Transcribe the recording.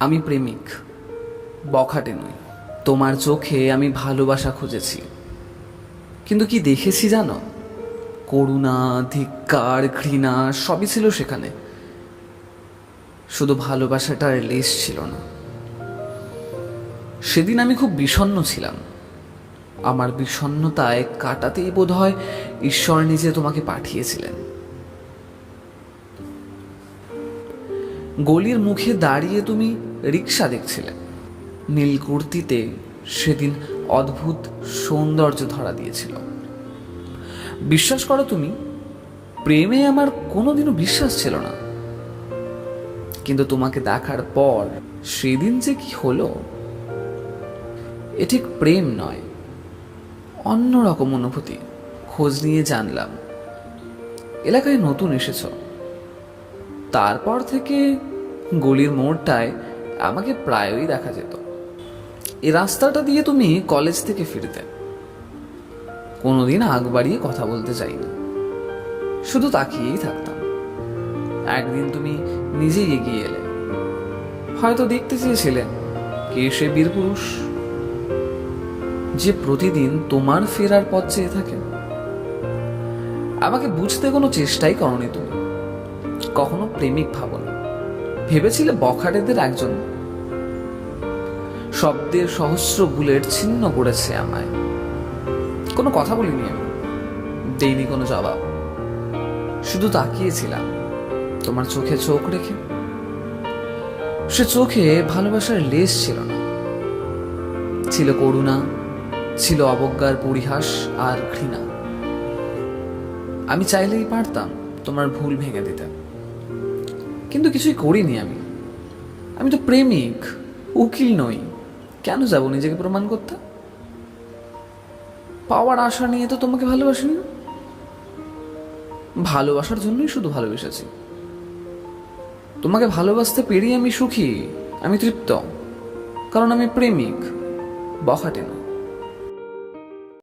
আমি প্রেমিক, বখাটে নই। তোমার চোখে আমি ভালোবাসা খুঁজেছি। কিন্তু কি দেখেছি জানো? করুণা, ধিক্কার, ঘৃণা, সবই ছিল সেখানে। শুধু ভালোবাসাটার লেস ছিল না। সেদিন আমি খুব বিষণ্ণ ছিলাম। আমার বিষণ্ণতায় কাটাতেই বোধ হয় ঈশ্বর নিজে তোমাকে পাঠিয়েছিলেন। গলির মুখে দাঁড়িয়ে তুমি রিক্সা দেখছিলে। নীল কুর্তিতে সেদিন অদ্ভুত সৌন্দর্য ধরা দিয়েছিল। বিশ্বাস করো তুমি, প্রেমে আমার কোনোদিনও বিশ্বাস ছিল না। কিন্তু তোমাকে দেখার পর সেদিন যে কি হলো, এ ঠিক প্রেম নয় অন্যরকম অনুভূতি। খোঁজ নিয়ে জানলাম, এলাকায় নতুন এসেছ। তারপর থেকে গলির মোড়টায় আমাকে প্রায়ই দেখা যেত। এই রাস্তাটা দিয়ে তুমি কলেজ থেকে ফিরতে। কোনোদিন আগ বাড়িয়ে কথা বলতে চাইনি শুধু তাকিয়েই থাকতাম। একদিন তুমি নিজেই এগিয়ে এলে। হয়তো দেখতে চেয়েছিলে, কে সে বীর পুরুষ? যে প্রতিদিন তোমার ফেরার পথ চেয়ে থাকে। আমাকে বুঝতে কোনো চেষ্টাই করনি তুমি। কখনো প্রেমিক ভাবনি। ভেবেছিলে বখাটেদের একজন? শব্দের সহস্র বুলেট ছিন্ন করেছে আমায়। কোনো কথা বলিনি আমি। দেইনি কোনো জবাব। শুধু তাকিয়েছিলাম তোমার চোখে চোখ রেখে। সে চোখে ভালোবাসার লেশ ছিল না। ছিল করুণা, ছিল অবজ্ঞার পরিহাস আর ঘৃণা। আমি চাইলেই পারতাম তোমার ভুল ভেঙে দিতে। কিন্তু কিছুই করিনি আমি। আমি তো প্রেমিক, উকিল নই। কেন যাব নিজেকে প্রমাণ করতে? পাওয়ার আশা নিয়ে তো তোমাকে ভালোবাসিনি। ভালোবাসার জন্যই শুধু ভালোবেসেছি। তোমাকে ভালোবাসতে পেরিয়ে আমি সুখী, আমি তৃপ্ত। কারণ আমি প্রেমিক, বখাটে না